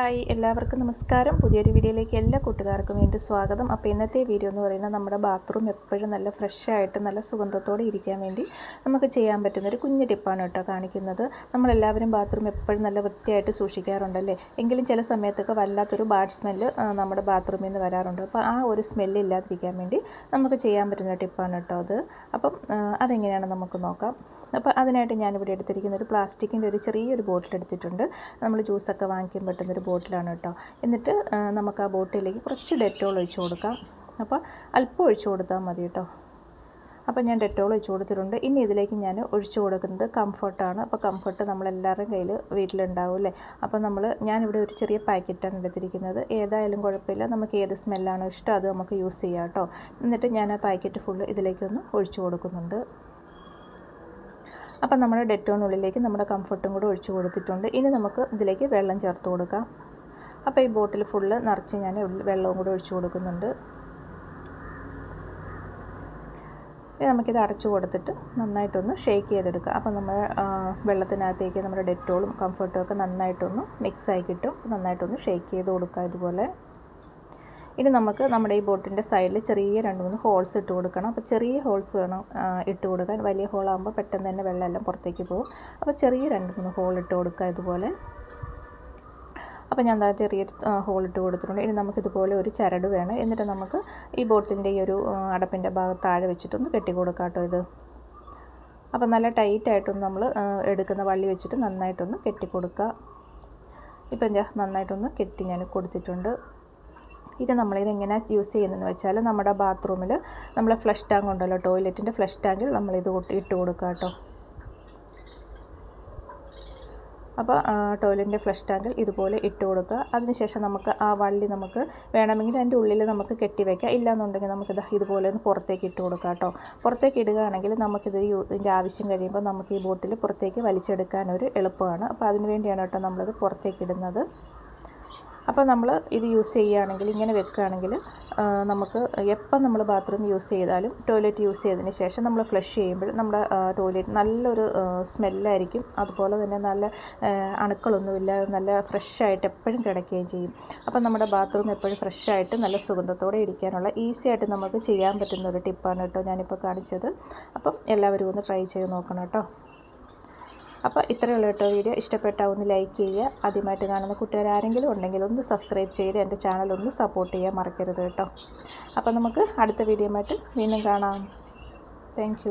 Hi എല്ലാവർക്കും നമസ്കാരം. പുതിയൊരു വീഡിയോയിലേക്ക് എല്ലാ കൂട്ടുകാർക്കും വേണ്ടി സ്വാഗതം. അപ്പോൾ ഇന്നത്തെ വീഡിയോ എന്ന് പറയുന്നത് നമ്മുടെ ബാത്റൂം എപ്പോഴും നല്ല ഫ്രഷ് ആയിട്ട് നല്ല സുഗന്ധത്തോടെ ഇരിക്കാൻ വേണ്ടി നമുക്ക് ചെയ്യാൻ പറ്റുന്ന ഒരു കുഞ്ഞു ടിപ്പാണ് കേട്ടോ കാണിക്കുന്നത്. നമ്മളെല്ലാവരും ബാത്റൂം എപ്പോഴും നല്ല വൃത്തിയായിട്ട് സൂക്ഷിക്കാറുണ്ടല്ലേ? എങ്കിലും ചില സമയത്തൊക്കെ വല്ലാത്തൊരു ബാഡ് സ്മെല്ല് നമ്മുടെ ബാത്റൂമിൽ നിന്ന് വരാറുണ്ട്. അപ്പോൾ ആ ഒരു സ്മെല്ല് ഇല്ലാതിരിക്കാൻ വേണ്ടി നമുക്ക് ചെയ്യാൻ പറ്റുന്ന ടിപ്പാണ് കേട്ടോ അത്. അപ്പം അതെങ്ങനെയാണ് നമുക്ക് നോക്കാം. അപ്പോൾ അതിനായിട്ട് ഞാനിവിടെ എടുത്തിരിക്കുന്ന ഒരു പ്ലാസ്റ്റിക്കിന്റെ ഒരു ചെറിയൊരു ബോട്ടിൽ എടുത്തിട്ടുണ്ട്. നമ്മൾ ജ്യൂസൊക്കെ വാങ്ങിക്കാൻ പറ്റുന്ന ഒരു ബോട്ടിലാണ് കേട്ടോ എന്നിട്ട് നമുക്ക് ആ ബോട്ടിലേക്ക് കുറച്ച് ഡെറ്റോൾ ഒഴിച്ച് കൊടുക്കാം. അപ്പോൾ അല്പം ഒഴിച്ച് കൊടുത്താൽ മതി കേട്ടോ അപ്പോൾ ഞാൻ ഡെറ്റോൾ ഒഴിച്ച് കൊടുത്തിട്ടുണ്ട്. ഇനി ഇതിലേക്ക് ഞാൻ ഒഴിച്ച് കൊടുക്കുന്നത് കംഫർട്ടാണ്. അപ്പോൾ കംഫർട്ട് നമ്മളെല്ലാവരും കയ്യിൽ വീട്ടിലുണ്ടാവും അല്ലേ? അപ്പോൾ നമ്മൾ ഞാനിവിടെ ഒരു ചെറിയ പാക്കറ്റാണ് എടുത്തിരിക്കുന്നത്. ഏതായാലും കുഴപ്പമില്ല. നമുക്ക് ഏത് സ്മെല്ലാണോ ഇഷ്ടം അത് നമുക്ക് യൂസ് ചെയ്യാം കേട്ടോ. എന്നിട്ട് ഞാൻ ആ പാക്കറ്റ് ഫുള്ള് ഇതിലേക്കൊന്ന് ഒഴിച്ച് കൊടുക്കുന്നുണ്ട്. അപ്പം നമ്മുടെ ഡെറ്റോണിനുള്ളിലേക്ക് നമ്മുടെ കംഫർട്ടും കൂടെ ഒഴിച്ചു കൊടുത്തിട്ടുണ്ട്. ഇനി നമുക്ക് ഇതിലേക്ക് വെള്ളം ചേർത്ത് കൊടുക്കാം. അപ്പോൾ ഈ ബോട്ടിൽ ഫുള്ള് നിറച്ച് ഞാൻ വെള്ളവും കൂടെ ഒഴിച്ചു കൊടുക്കുന്നുണ്ട്. നമുക്കിത് അടച്ചു കൊടുത്തിട്ട് നന്നായിട്ടൊന്ന് ഷേക്ക് ചെയ്തെടുക്കുക അപ്പോൾ നമ്മൾ വെള്ളത്തിനകത്തേക്ക് നമ്മുടെ ഡെറ്റോളും കംഫർട്ടും ഒക്കെ നന്നായിട്ടൊന്ന് മിക്സായി കിട്ടും. നന്നായിട്ടൊന്ന് ഷേക്ക് ചെയ്ത് കൊടുക്കുക ഇതുപോലെ. ഇനി നമുക്ക് നമ്മുടെ ഈ ബോട്ടിന്റെ സൈഡിൽ ചെറിയ രണ്ട് മൂന്ന് ഹോൾസ് ഇട്ട് കൊടുക്കണം. അപ്പോൾ ചെറിയ ഹോൾസ് വേണം ഇട്ട് കൊടുക്കാൻ. വലിയ ഹോളാകുമ്പോൾ പെട്ടെന്ന് തന്നെ വെള്ളമെല്ലാം പുറത്തേക്ക് പോകും. അപ്പോൾ ചെറിയ രണ്ട് മൂന്ന് ഹോൾ ഇട്ട് കൊടുക്കുക ഇതുപോലെ. അപ്പോൾ ഞാൻ എന്താ ചെറിയൊരു ഹോൾ ഇട്ട് കൊടുത്തിട്ടുണ്ട്. ഇനി നമുക്കിതുപോലെ ഒരു ചരട് വേണം. എന്നിട്ട് നമുക്ക് ഈ ബോട്ടിന്റെ ഈ ഒരു അടപ്പിന്റെ ഭാഗത്ത് താഴെ വെച്ചിട്ടൊന്ന് കെട്ടി കൊടുക്കാം കേട്ടോ ഇത്. അപ്പോൾ നല്ല ടൈറ്റായിട്ടൊന്ന് നമ്മൾ എടുക്കുന്ന വള്ളി വെച്ചിട്ട് നന്നായിട്ടൊന്ന് കെട്ടി കൊടുക്കുക. ഇപ്പം ഞാൻ നന്നായിട്ടൊന്ന് കെട്ടി ഞാൻ കൊടുത്തിട്ടുണ്ട്. ഇത് നമ്മളിത് എങ്ങനെയാണ് യൂസ് ചെയ്യുന്നതെന്ന് വെച്ചാൽ നമ്മുടെ ബാത്റൂമിൽ നമ്മൾ ഫ്ലഷ് ടാങ്ക് ഉണ്ടല്ലോ ടോയ്ലറ്റിന്റെ ഫ്ലഷ് ടാങ്കിൽ നമ്മളിത് ഇട്ട് കൊടുക്കുക കേട്ടോ അപ്പോൾ ടോയ്ലറ്റിന്റെ ഫ്ലഷ് ടാങ്കിൽ ഇതുപോലെ ഇട്ട് കൊടുക്കുക അതിനുശേഷം നമുക്ക് ആ വള്ളി നമുക്ക് വേണമെങ്കിൽ അതിന്റെ ഉള്ളിൽ നമുക്ക് കെട്ടി വയ്ക്കാം ഇല്ലാന്നുണ്ടെങ്കിൽ നമുക്കിത് ഇതുപോലെ ഒന്ന് പുറത്തേക്ക് ഇട്ട് കൊടുക്കാം കേട്ടോ പുറത്തേക്ക് ഇടുകയാണെങ്കിൽ നമുക്കിത് ഇതിന്റെ ആവശ്യം കഴിയുമ്പോൾ നമുക്ക് ഈ ബോട്ടിൽ പുറത്തേക്ക് വലിച്ചെടുക്കാൻ ഒരു എളുപ്പമാണ്. അപ്പോൾ അതിന് വേണ്ടിയാണ് കേട്ടോ നമ്മളിത് പുറത്തേക്ക് ഇടുന്നത്. അപ്പോൾ നമ്മൾ ഇത് യൂസ് ചെയ്യുകയാണെങ്കിൽ ഇങ്ങനെ വെക്കുകയാണെങ്കിൽ നമുക്ക് എപ്പം നമ്മൾ ബാത്റൂം യൂസ് ചെയ്താലും ടോയ്ലറ്റ് യൂസ് ചെയ്തതിന് ശേഷം നമ്മൾ ഫ്ലഷ് ചെയ്യുമ്പോൾ നമ്മുടെ ടോയ്ലറ്റ് നല്ലൊരു സ്മെല്ലായിരിക്കും. അതുപോലെ തന്നെ നല്ല അണുക്കളൊന്നുമില്ല. നല്ല ഫ്രഷായിട്ട് എപ്പോഴും കിടക്കുകയും ചെയ്യും. അപ്പോൾ നമ്മുടെ ബാത്റൂം എപ്പോഴും ഫ്രഷായിട്ട് നല്ല സുഗന്ധത്തോടെ ഇരിക്കാനുള്ള ഈസി ആയിട്ട് നമുക്ക് ചെയ്യാൻ പറ്റുന്ന ഒരു ടിപ്പാണ് കേട്ടോ ഞാനിപ്പോൾ കാണിച്ചത്. അപ്പം എല്ലാവരും ഒന്ന് ട്രൈ ചെയ്ത് നോക്കണം കേട്ടോ. അപ്പോൾ ഇത്രയുള്ള കേട്ടോ വീഡിയോ. ഇഷ്ടപ്പെട്ടാൽ ഒന്ന് ലൈക്ക് ചെയ്യുക. ആദ്യമായിട്ട് കാണുന്ന കൂട്ടുകാർ ഉണ്ടെങ്കിൽ ഒന്ന് സബ്സ്ക്രൈബ് ചെയ്ത് എന്റെ ചാനൽ ഒന്ന് സപ്പോർട്ട് ചെയ്യാൻ മറക്കരുത് കേട്ടോ. അപ്പോൾ നമുക്ക് അടുത്ത വീഡിയോ ആയിട്ട് വീണ്ടും കാണാം. താങ്ക്